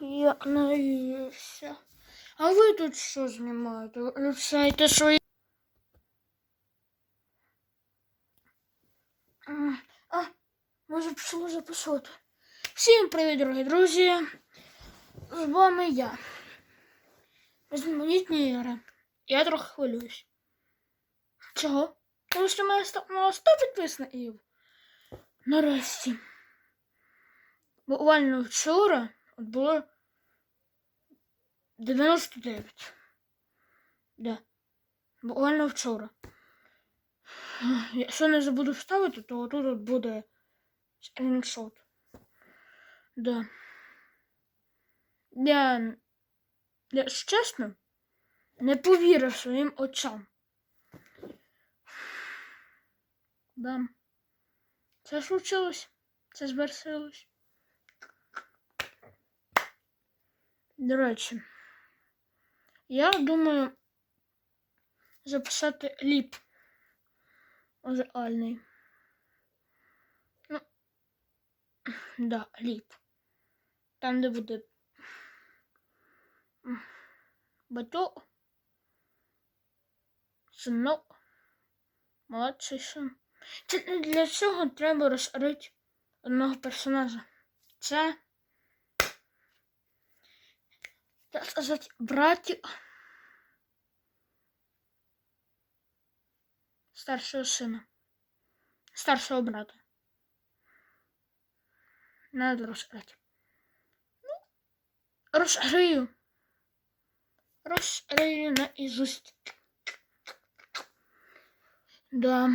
я наївся. А ви тут що знімаєте? Включайте свої. А, може пішло записувати. Всім привіт, дорогі друзі. З вами я. Різноманітні ігри. Я трохи хвилююсь. Чого? Тому що стало 100 підписників. Нарешті. Буквально вчора от було 99. Да. Буквально вчора. Якщо не забуду вставити, то тут буде скріншот. Да. Я, я чесно, не повірив своїм очам. Да. Це случилось. Це звершилось. До речі, я думаю записати ліп реальний. Ну, да, ліп. Там, де буде батьок, синок, молодший син. Для цього треба розширити одного персонажа. Це так сказати, братик старшого сина. Старшого брата. Надо розширити. Ну, розширю. Розширю наизусть. Да.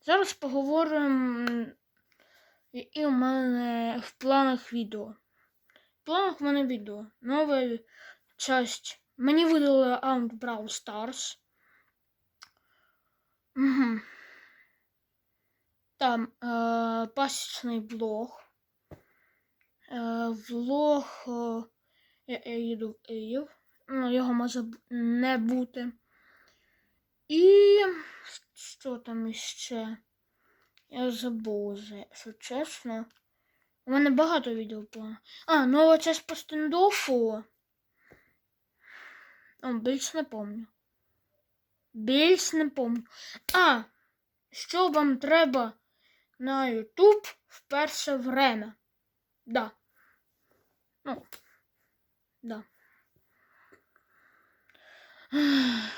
Зараз поговоримо, які у мене в планах відео. Планах мене відео. Нова часть. Мені видали аккаунт Brawl Stars. Угу. Там е, пасічний блог. Е, влог. Е, я, їду в Київ. Ну, його може не бути. І що там іще? Я забув вже, якщо чесно. У мене багато відео було. А, нова часть по стендофу. О, більш не помню. Більш не помню. А, що вам треба на YouTube в перше время? Да. Ну, да.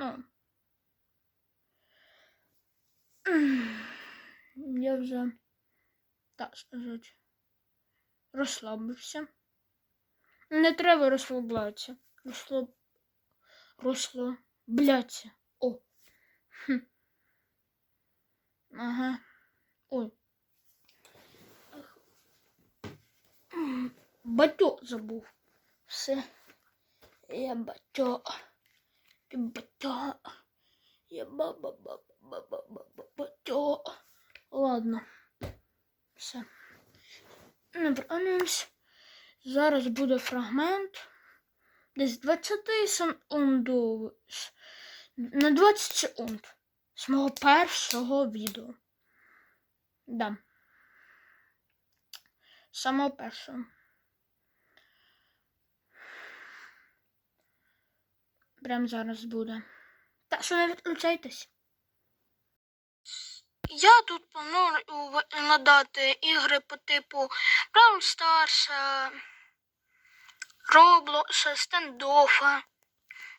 Ну. Я вже, так сказати, розслабився. Не треба розслаблятися. Розслаб... Розслаблятися. О. Хм. Ага. Ой. Батьо забув. Все. Я батьо. Ти батьо. Я баба баба баба баба батьо. Ладно. Все. Не бранимось. Зараз буде фрагмент. Десь 20 секунд. На 20 секунд. З мого першого відео. Да. Самого першого. Прям зараз буде. Так що не відключайтесь. Я тут планую надати ігри по типу Brawl Stars, Roblox, Standoff.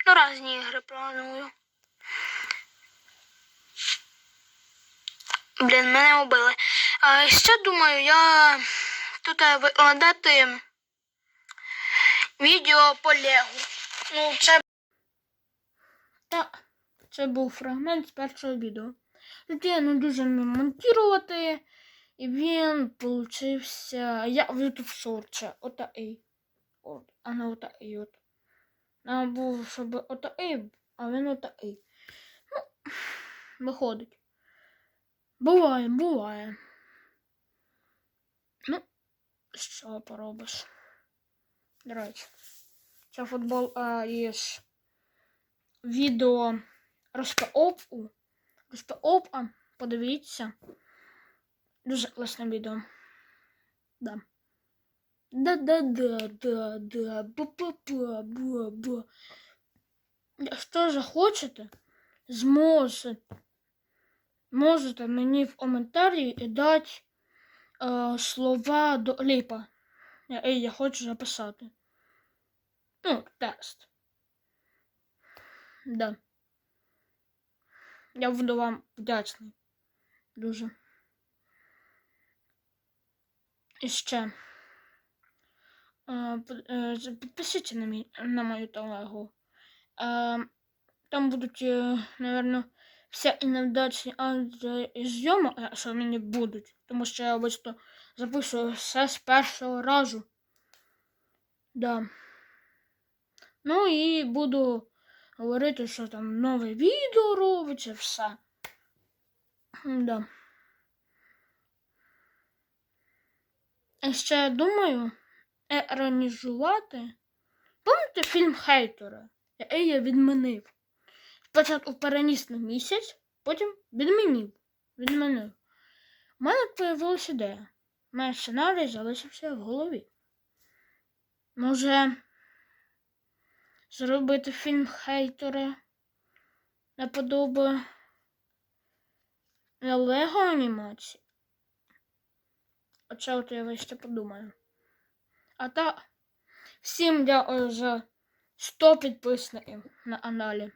Ну, різні ігри планую. Блін, мене убили. А ще думаю, я тут е, викладати відео по Легу. Ну, це. Так, це був фрагмент з першого відео. Не дуже вмів монтувати, і він получився. Я в YouTube шорче. Ота ей. От, а не ота ей. От. Нам був, щоб ота ей, а він ота ей. Ну, виходить. Буває, буває. Ну, що поробиш? До речі, це футбол а, є ж відео розпаопу. Розпаопа, подивіться. Дуже класне відео. Да. Да-да-да-да-да. Ба-ба-ба-ба-ба. Якщо захочете, зможете, можете мені в коментарі і дати е, слова до ліпа. Я, ей, я хочу записати. Ну, текст. Да. Я буду вам вдячний. Дуже. І ще. Е, е, Підпишіться на, мій, на мою телегу. Е, Там будуть, напевно, всякі невдачні зйоми, що мені будуть. Тому що я обично записую все з першого разу. Да. Ну і буду говорити, що там нове відео робиться, все. Да. Ще я думаю екранізувати. Пам'ятаєте фільм Хейтера? Який я відмінив. Спочатку переніс на місяць, потім відмінив. Відмінив. У мене появилася ідея. Мій сценарій залишився в голові. Може зробити фільм Хейтери наподоби Лего анімації. Оце от я ще подумаю. А та всім дякую за 100 підписників на каналі.